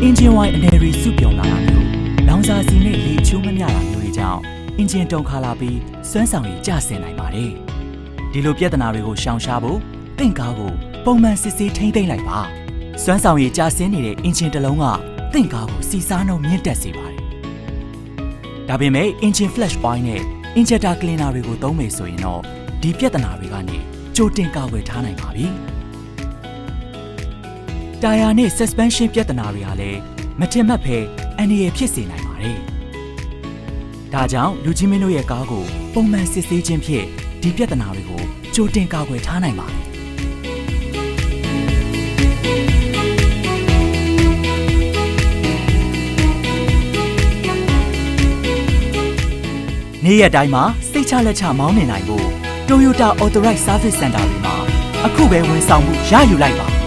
ဝိုင်းအနေရီစုပြုံလာတာမျိုးလောင်စာစီနဲ့လေချိုးမမျှတာမျိုးတွေကြောင့်အင်ဂျင်တုံခါလာပြီးစွမ်းဆောင်ရည်ကျဆင်းနိုင်ပါတယ်ဒီလိုပြဿနာတွေကိုရှောင်ရှားဖို့တင့်ကားကိုပုံမှန်စစ်ဆေးထိမ့်သိမ့်လိုက်ပါစွမ်းဆောင်ရည်ကျဆင်းနေတဲ့အင်ဂျင်တစ်လုံးကတင့်ကားကိုစီစားနှုံမြင့်တက်စေပါတယ်ဒါပေမဲ့ engine flash point နဲ့ injector cleaner တွေကိုသုံးမယ်ဆိုရင်တော့ဒီပြဿနာတွေကနေကြိုတင်ကာကွယ်ထားနိုင်ပါပြီ။ တာယာနဲ့ suspension ပြဿနာတွေဟာလည်းမထင်မှတ်ဘဲအန္တရာယ်ဖြစ်စေနိုင်ပါတယ်။ဒါကြောင့်လူကြီးမင်းတို့ရဲ့ကားကိုပုံမှန်စစ်ဆေးခြင်းဖြင့်ဒီပြဿနာတွေကိုကြိုတင်ကာကွယ်ထားနိုင်ပါတယ်။နေ့ရက်တိုင်းမှာစိတ်ချလက်ချမောင်းနေနိုင်ဖို့ Toyota Authorized Service Center တွေမှာအခုပဲဝန်ဆောင်မှုရယူလိုက်ပါ